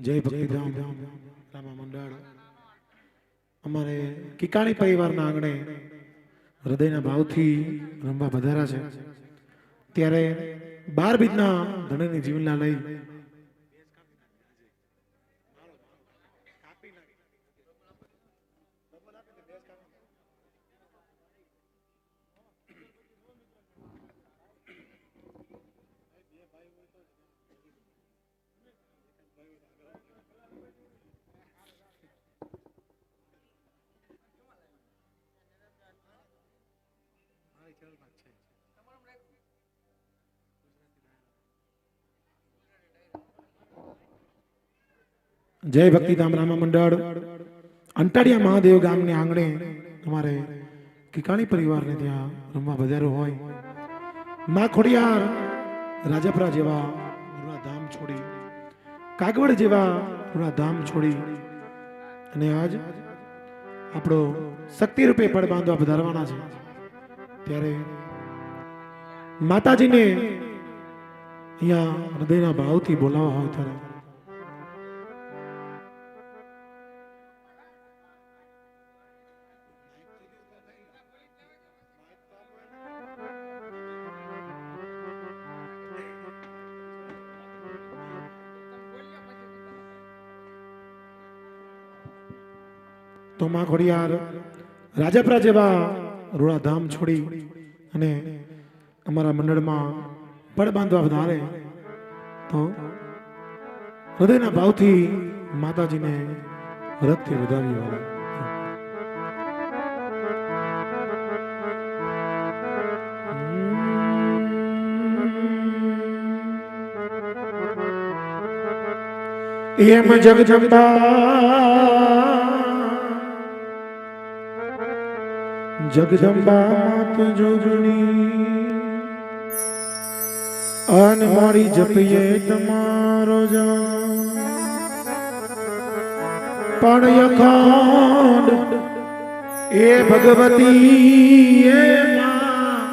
જય ભક્તિધામ રામા મંડળ. અમારે કિકાણી પરિવારના આંગણે હૃદયના ભાવથી રમવા વધારા છે. ત્યારે બાર બીજના ધણીની જીવનલા લઈ જય ભક્તિધામ રામા મંડળ. અંટાડિયા મહાદેવ ગામને આંગણે તમારે કિકાણી પરિવારને ત્યાં રમવા વધારો હોય. મા ખોડિયાર રાજપરા જેવા ધામ છોડી, કાગવડ જેવા ધામ છોડી અને આજ આપણો શક્તિ રૂપે પડ બાંધવા વધારવાના છે. ત્યારે માતાજીને અહીંયા હૃદયના ભાવથી બોલાવવા હોય ત્યારે તો માં ખોડિયાર રાજપરા જેવા રૂણાધામ છોડી અને અમારા મંડળમાં પડ બાંધવા વધારે, તો હૃદયના ભાવથી માતાજીને રથથી વધાવી વાળા. એમ જગજંબા જગદંબા માત જોગણી અન મારી જપીએ તમારો જાન પણ અખંડ એ ભગવતી એ માં.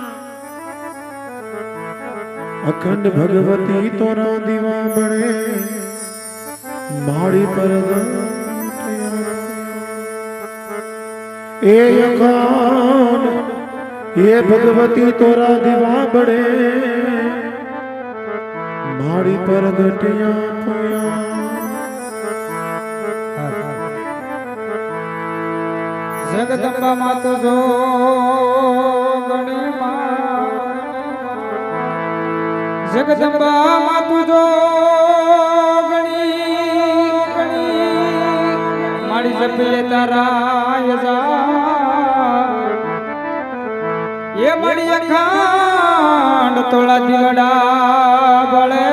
અખંડ ભગવતી તોરા દીવા બળે મારી પર એ અખાન એ ભગવતી તોરા દીવા બળે. મારી પર ઘટિયા પોયા જગદંબા માત જો ગણી જગદંબા માત જો ગણી ગણી. મારી જપીએ તારા યજા અખાંડ તોળા દીવડા બળે.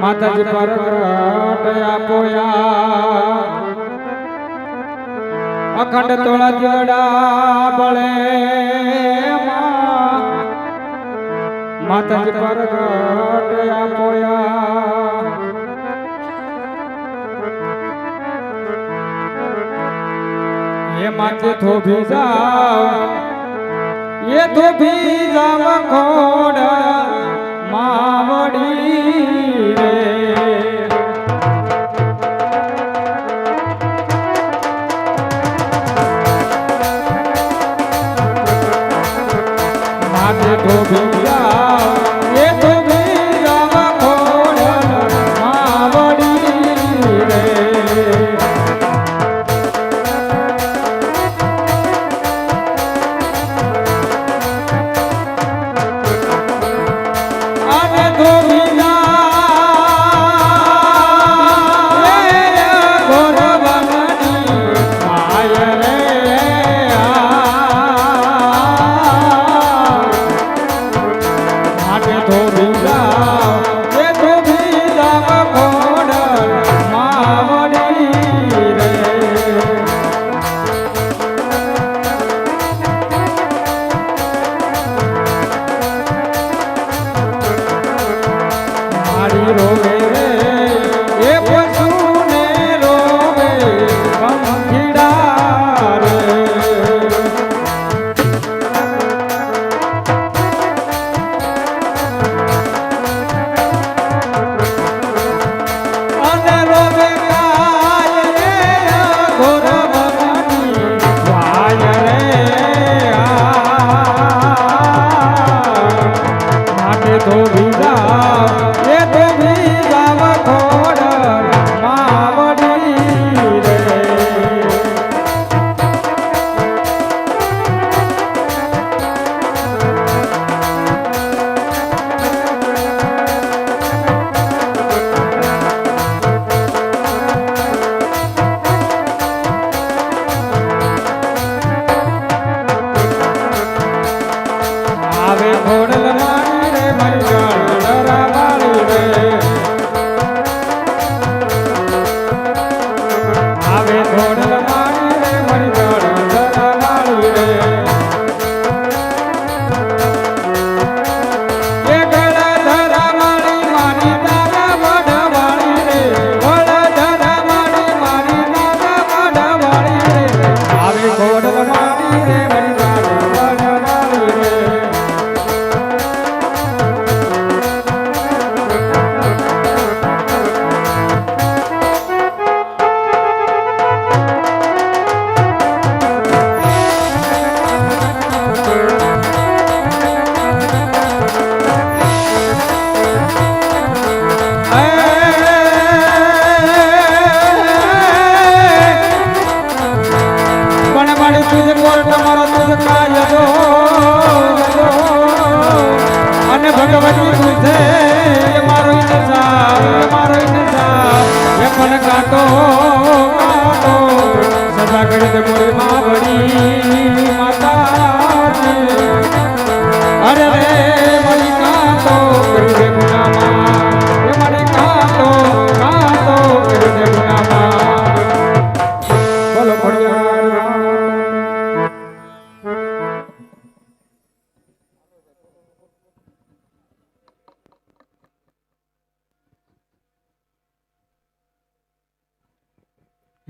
માતાજી પ્રગટ આપોયા અખંડ તોળા દીવડા બળે. માતાજી પ્રગટ આપોયા એ માથે થોભી જાવ એ થોભી જાવ ખોડ માવડી રે. માથે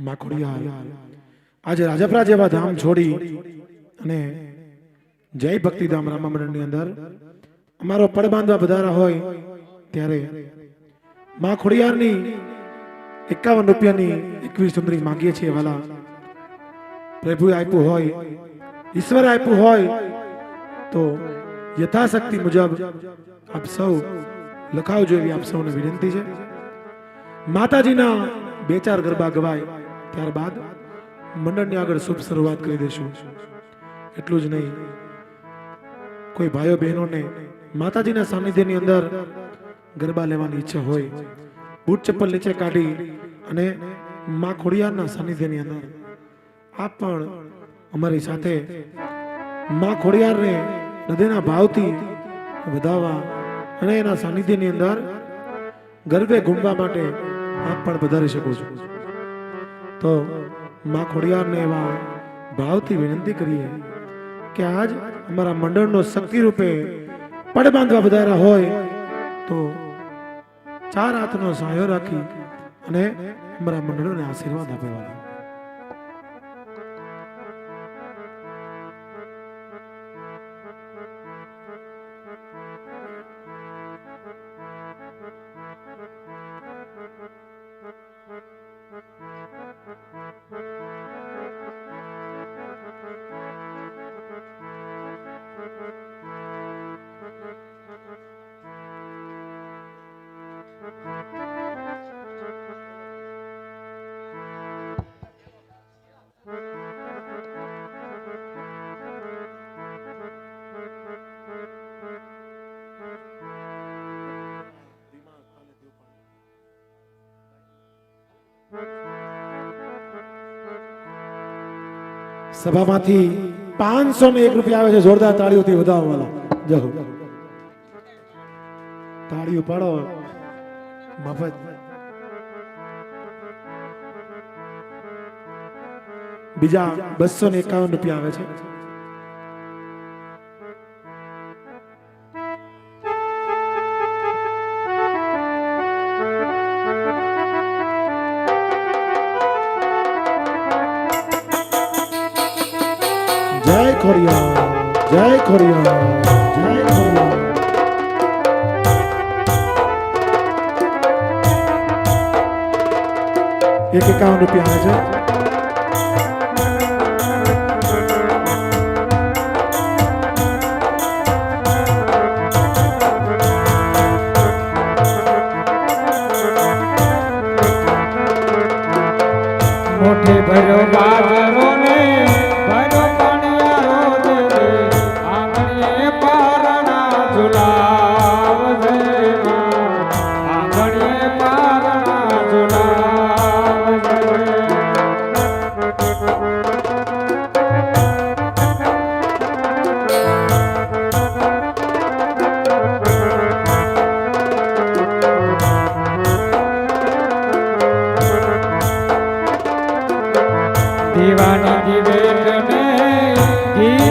માં ખોડિયાર આજે રાજપરા જેવા ધામ છોડી અને જય ભક્તિધામ રામા મંડળની અંદર અમારો પડ બાંધવા વધારા હોય ત્યારે મા ખોડિયારની એકાવન રૂપિયાની એકવીસ સુંદરી માંગીએ છીએ વાલા. પ્રભુએ આપ્યું હોય, ઈશ્વરે આપ્યું હોય, તો યથાશક્તિ મુજબ આપ સૌ લખાવજો એવી આપ સૌને વિનંતી છે. માતાજીના બે ચાર ગરબા ગવાય. ત્યારબાદ મંડળની આગળ શુભ શરૂઆત કરી દઈશું એટલું જ નહીં, કોઈ ભાઈઓ બહેનોને માતાજીના સાનિધ્યની અંદર ગરબા લેવાની ઈચ્છા હોય, બૂટ ચપ્પલ નીચે કાઢી અને મા ખોડિયારના સાનિધ્યની અંદર આપ પણ અમારી સાથે મા ખોડિયારને હૃદયના ભાવથી વધાવવા અને એના સાનિધ્યની અંદર ગરબે ઘૂમવા માટે આપ પણ વધારી શકો છો. તો મા ખોડિયારને એવા ભાવથી વિનંતી કરીએ કે આજ અમારા મંડળનો શક્તિ રૂપે પડ બાંધવા વધારા હોય તો ચાર હાથનો સહાયો રાખી અને અમારા મંડળોને આશીર્વાદ આપેવાના સભામાંથી પાંચસો ને એક રૂપિયા આવે છે, જોરદાર તાળીઓથી વધાવવાના જહો તાળીઓ પાડો. મફત. બીજા બસો ને એકાવન રૂપિયા આવે છે. એક એકાવન રૂપિયા આવે દીવાની દિવેલ ને પલાળ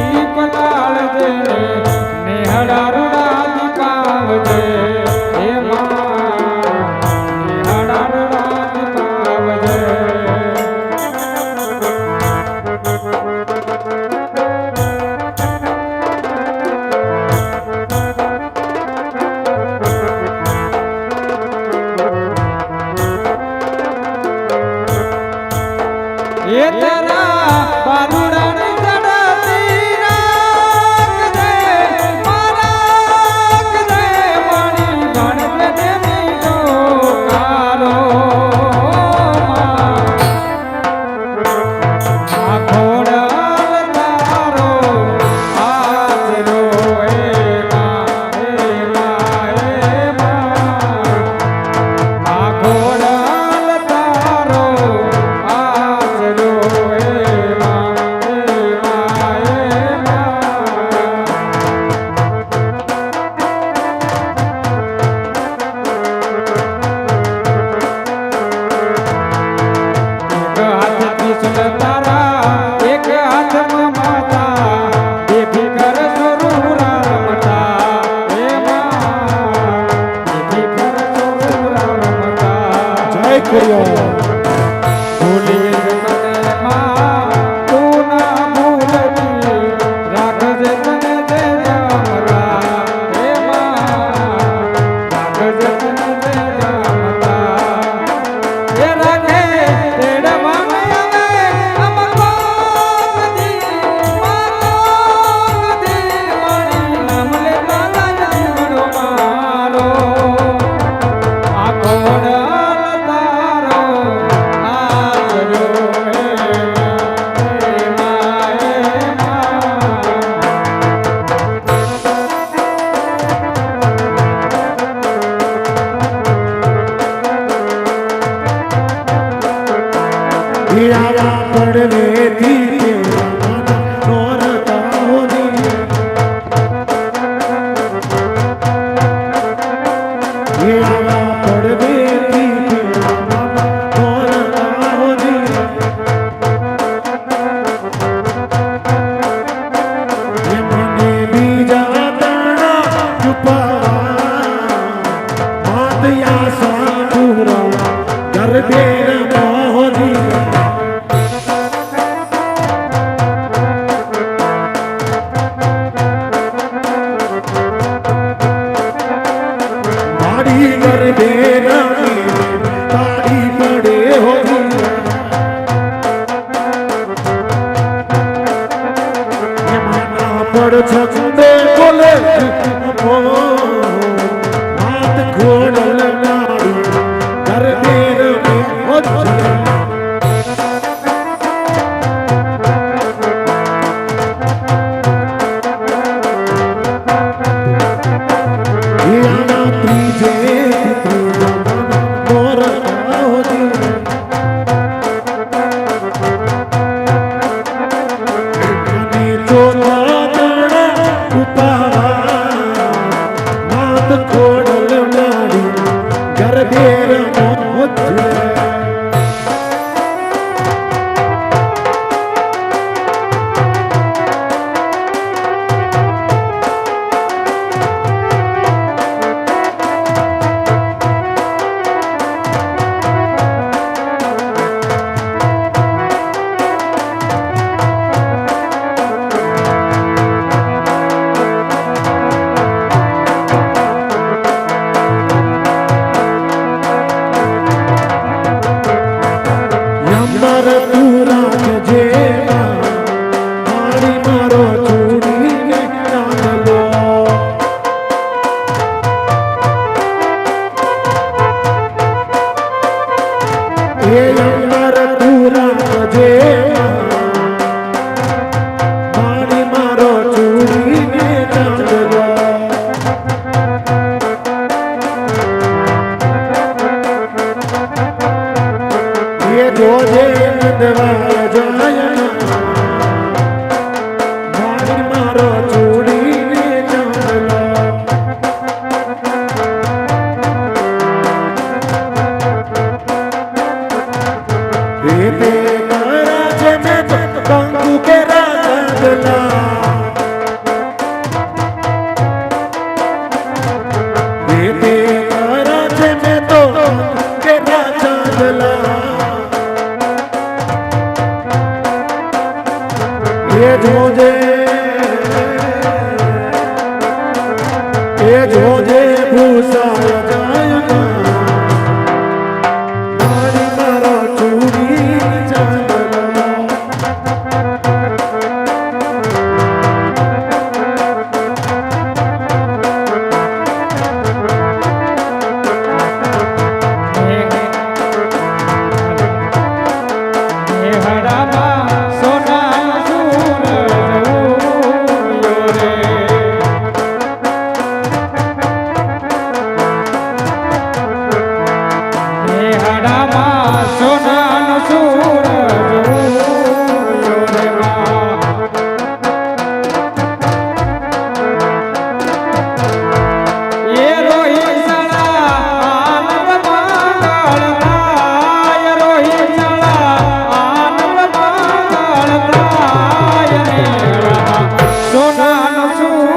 ગરબે માત 박수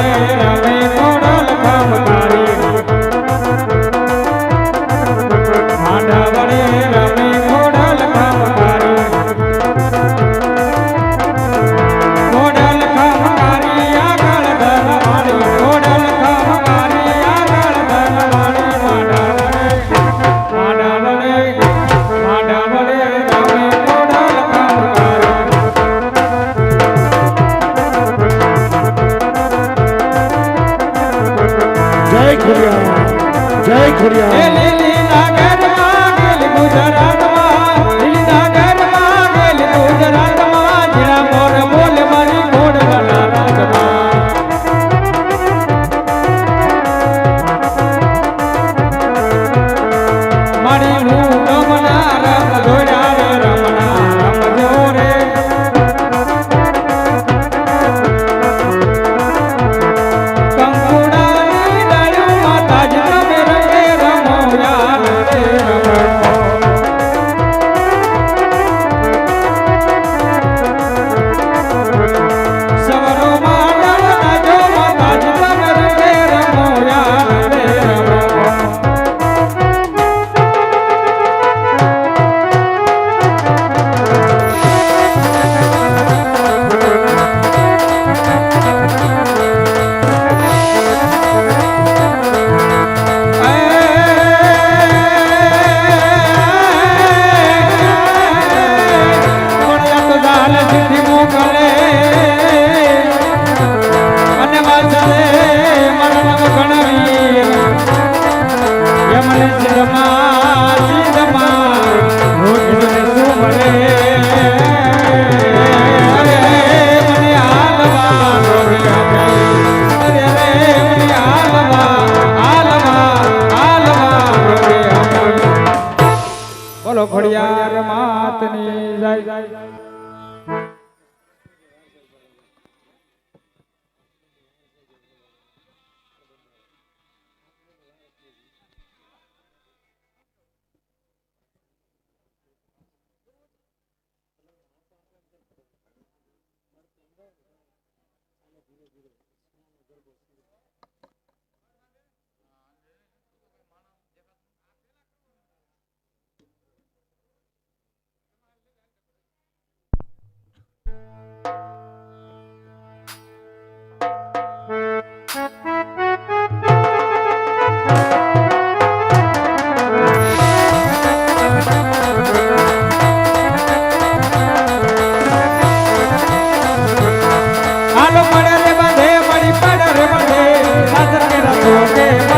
है Oh,